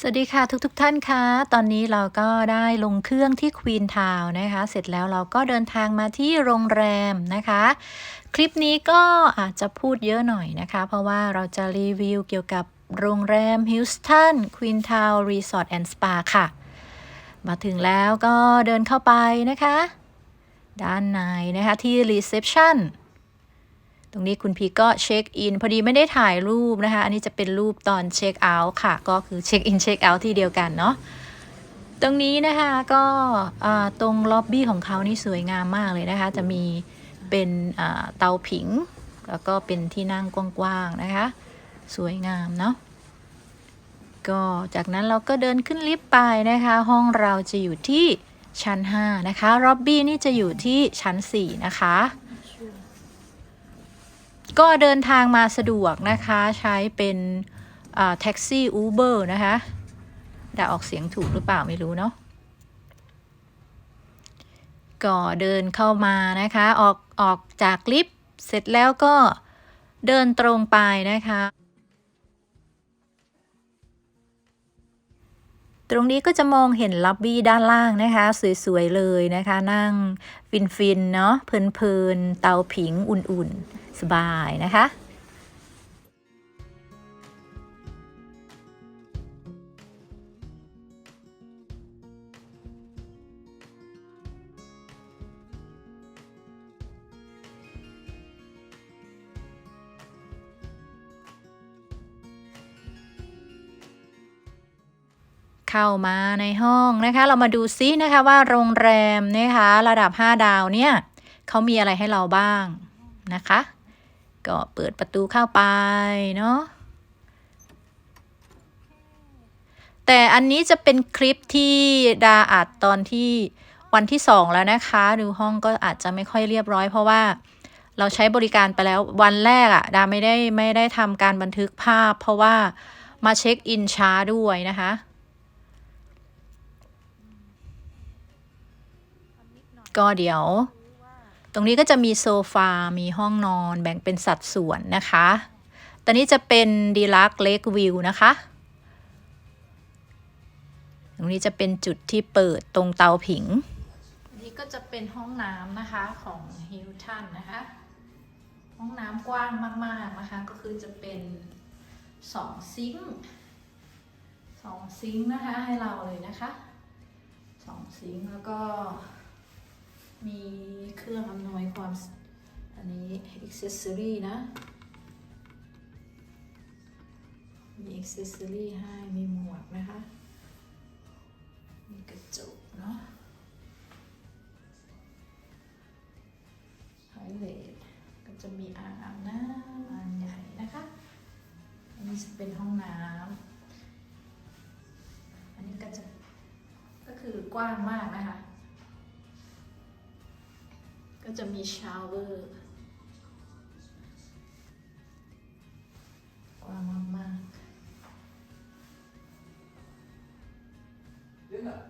สวัสดีค่ะทุกๆทท่านคะ ตอนนี้เราก็ได้ลงเครื่องที่ควีนทาวนะคะ เสร็จแล้วเราก็เดินทางมาที่โรงแรมนะคะ คลิปนี้ก็อาจจะพูดเยอะหน่อยนะคะ เพราะว่าเราจะรีวิวเกี่ยวกับโรงแรมฮิลสตันควีนทาวรีสอร์ทแอนด์สปาค่ะ มาถึงแล้วก็เดินเข้าไปนะคะ ด้านในนะคะที่รีเซพชันต รงนี้คุณพีก็เช็คอินพอดีไม่ได้ถ่ายรูปนะคะ อันนี้จะเป็นรูปตอนเช็คเอาท์ค่ะ ก็คือเช็คอินเช็คเอาท์ที่เดียวกันเนาะตรงนี้นะคะก็ตรงล็อบบี้ของเขานี่สวยงามมากเลยนะคะ จะมีเป็นเตาผิง แล้วก็เป็นที่นั่งกว้างๆนะคะ สวยงามเนาะก็จากนั้นเราก็เดินขึ้นลิฟต์ไปนะคะ ห้องเราจะอยู่ที่ชั้น 5 นะคะล็อบบี้นี่จะอยู่ที่ชั้น 4 นะคะ ก็เดินทางมาสะดวกนะคะ ใช้เป็นแท็กซี่อูเบอร์นะคะได้ออกเสียงถูกหรือเปล่าไม่รู้เนาะก็เดินเข้ามานะคะ ออกออกจากลิฟต์เสร็จแล้วก็เดินตรงไปนะคะ ตรงนี้ก็จะมองเห็นล็อบบี้ด้านล่างนะคะ สวย ๆ เลยนะคะ นั่งฟิน ๆ เนาะเพลิน ๆ เตาผิงอุ่น ๆ สบายนะคะเข้ามาในห้องนะคะ เรามาดูซินะคะว่าโรงแรมนะคะ ระดับ 5 ดาวเนี่ยเขามีอะไรให้เราบ้างนะคะ ก็เปิดประตูเข้าไปเนาะแต่อันนี้จะเป็นคลิปที่ดาอัดตอนที่วันที่2แล้วนะคะ ดูห้องก็อาจจะไม่ค่อยเรียบร้อย เพราะว่าเราใช้บริการไปแล้ววันแรกอะดาไม่ได้ไม่ได้ทำการบันทึกภาพ เพราะว่ามาเช็คอินช้าด้วยนะคะก็เดี๋ยว รงนี้ก็จะมีโซฟา มีห้องนอนแบ่งเป็นสัดส่วนนะคะ ตอนนี้จะเป็นดีลักเล็กวิวนะคะ ตรงนี้จะเป็นจุดที่เปิดตรงเตาผิง นี่ก็จะเป็นห้องน้ำนะคะของฮิลตันนะคะ ห้องน้ำกว้างมาก ๆ นะคะ ก็คือจะเป็นสองซิงค์สองซิงค์นะคะให้เราเลยนะคะสองซิงค์แล้วก็ มีเครื่องอำนวยความสอันนี้ accessory นะ มี accessory ให้ มีหมวกนะคะ มีกระจกเนาะไฮเลทก็จะมีอ่างอาบน้ำอ่างใหญ่นะคะ อันนี้จะเป็นห้องน้ำ อันนี้ก็จะก็คือกว้างมากนะคะ ก็จะมีชาวเวอร์กว้างมาก Dinner.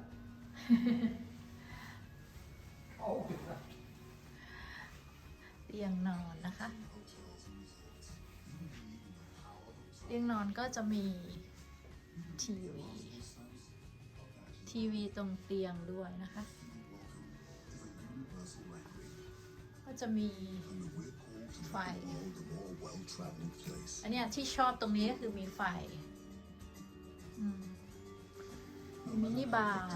oh, yeah. ๆเตียงนอนนะคะเตียงนอนก็จะมีทีวี ทีวีตรงเตียงด้วยนะคะ ก็จะมีไฟ อันเนี้ยที่ชอบตรงนี้ก็คือมีไฟมินิบาร์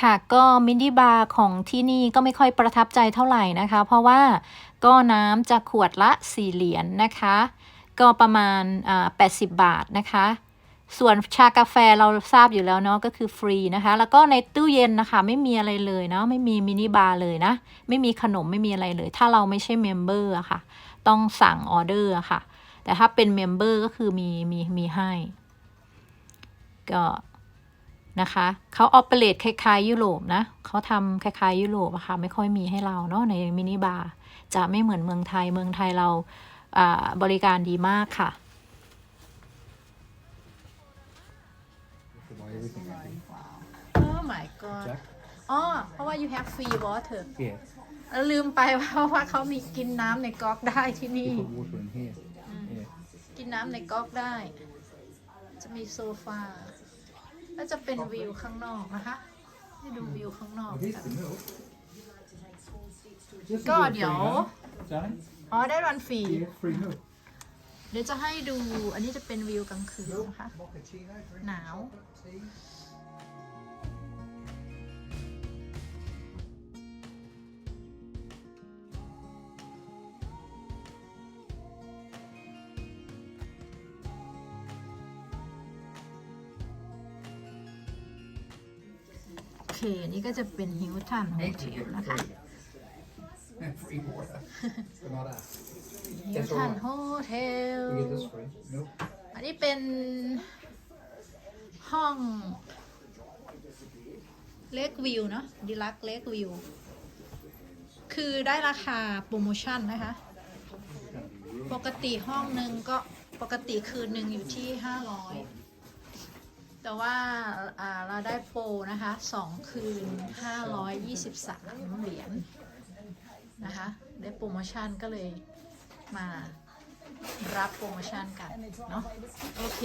ค่ะก็มินิบาร์ของที่นี่ก็ไม่ค่อยประทับใจเท่าไหร่นะคะ เพราะว่าก็น้ำจะขวดละ 4 เหรียญนนะคะ ก็ประมาณ 80 บาทนะคะ ส่วนชากาแฟเราทราบอยู่แล้วเนาะก็คือฟรีนะคะ แล้วก็ในตู้เย็นนะคะไม่มีอะไรเลยเนาะไม่มีมินิบาร์เลยนะ ไม่มีขนมไม่มีอะไรเลย ถ้าเราไม่ใช่เมมเบอร์อะค่ะ ต้องสั่งออเดอร์อะค่ะ แต่ถ้าเป็นเมมเบอร์ก็คือมีมีมีให้ก็นะคะเขาออเปเรตคล้ายๆยุโรปนะเขาทำคล้ายๆยุโรปอะค่ะไม่ค่อยมีให้เราเนาะในมินิบาร์จะไม่เหมือนเมืองไทยเมืองไทยเราอ่าบริการดีมากค่ะ god Jack? อ๋อ เพราะว่า you have free water Yeah. แล้วลืมไปเพราะว่าเขามีกินน้ำในก๊อกได้ที่ They นี่ put water in here. Yeah. กินน้ำในก๊อกได้ จะมีโซฟา แล้วจะเป็นวิวข้างนอกนะคะให้ดูวิวข้างนอก Well, here's กัน the milk. This is God, all free, yo. huh? Johnny? อ๋อ ได้รันฟรี Yeah, free milk. เดี๋ยวจะให้ดู อันนี้จะเป็นวิวกลางคืนนะคะ Mochaccino, drink Now. chocolate, tea. โอ นี่ก็จะเป็นฮิวทันโฮ Eggs เท are ล given นะคะ free. And free water. but not us. ฮิวทันโฮเทล We get this free. Milk. อันนี้เป็นห้องเล็กวิวเนาะดีลักเล็กวิว คือได้ราคาโปรโมชั่นนะคะ ปกติห้องหนึ่งก็ปกติคืนหนึ่งอยู่ที่500 แต่ว่าเราได้โปรนะคะสองคืน 523 เหรียญนะคะ ได้โปรโมชั่นก็เลยมารับโปรโมชั่นกัน เนาะโอเค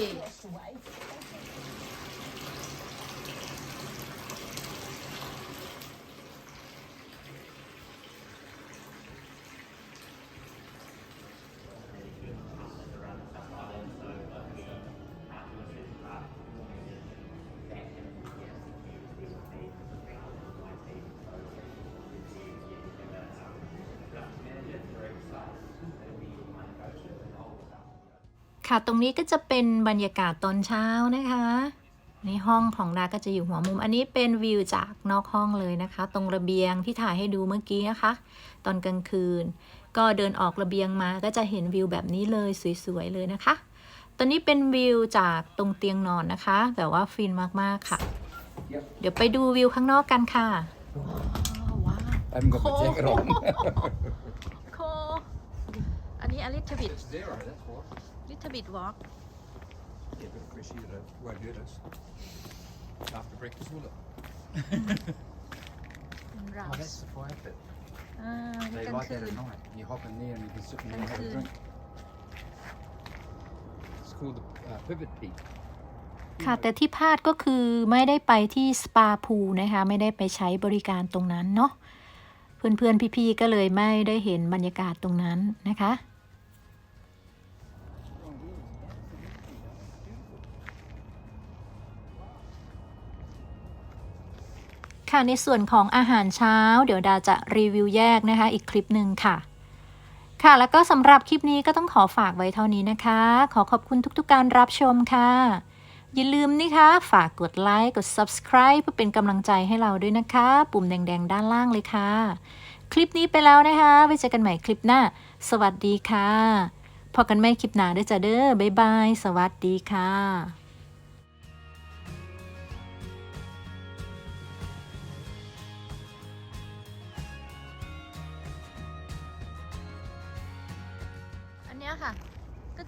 ค่ะ ตรงนี้ก็จะเป็นบรรยากาศตอนเช้านะคะ ในห้องของดาก็จะอยู่หัวมุม อันนี้เป็นวิวจากนอกห้องเลยนะคะ ตรงระเบียงที่ถ่ายให้ดูเมื่อกี้นะคะ ตอนกลางคืน ก็เดินออกระเบียงมาก็จะเห็นวิวแบบนี้เลยสวยๆเลยนะคะ ตอนนี้เป็นวิวจากตรงเตียงนอนนะคะ แต่ว่าฟินมากๆค่ะ Yep. เดี๋ยวไปดูวิวข้างนอกกันค่ะว้าว I haven't got my Cool. jacket on. โคอันนี้อลิทบิด It's zero, that's what. ลิทบิดวอล์ก Yeah, but Chris, you uh, won't hurt us. After breakfast, will it? เรา Oh, that's the fire pit. อ่านี่ They กลาง like คื that น at night. You hop in there and you can sit in there and have a Good. drink. It's called the uh, Pivot Peak. ค่ะ แต่ที่พลาดก็คือไม่ได้ไปที่สปาพูลนะคะ ไม่ได้ไปใช้บริการตรงนั้นเนาะเพื่อนๆ พี่ๆ ก็เลยไม่ได้เห็นบรรยากาศตรงนั้นนะคะ ค่ะในส่วนของอาหารเช้า เดี๋ยวดาจะรีวิวแยกนะคะ อีกคลิปหนึ่งค่ะ ค่ะแล้วก็สำหรับคลิปนี้ก็ต้องขอฝากไว้เท่านี้นะคะ ขอขอบคุณทุกๆกการรับชมค่ะ อย่าลืมนะคะฝากกดไลค์กด subscribe เพื่อเป็นกำลังใจให้เราด้วยนะคะ ปุ่มแดง ๆ ด้านล่างเลยค่ะ คลิปนี้ไปแล้วนะคะไว้เจอกันใหม่คลิปหน้า สวัสดีค่ะพอกันไม่คลิปหนาด้วยจ้ะเด้อบ๊ายบาย สวัสดีค่ะ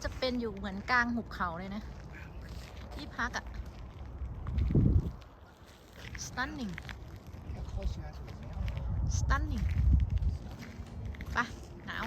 จะเป็นอยู่เหมือนกลางหุบเขาเลยนะ ที่พักอะ stunning How close you are to it now? stunning ไปะหนาว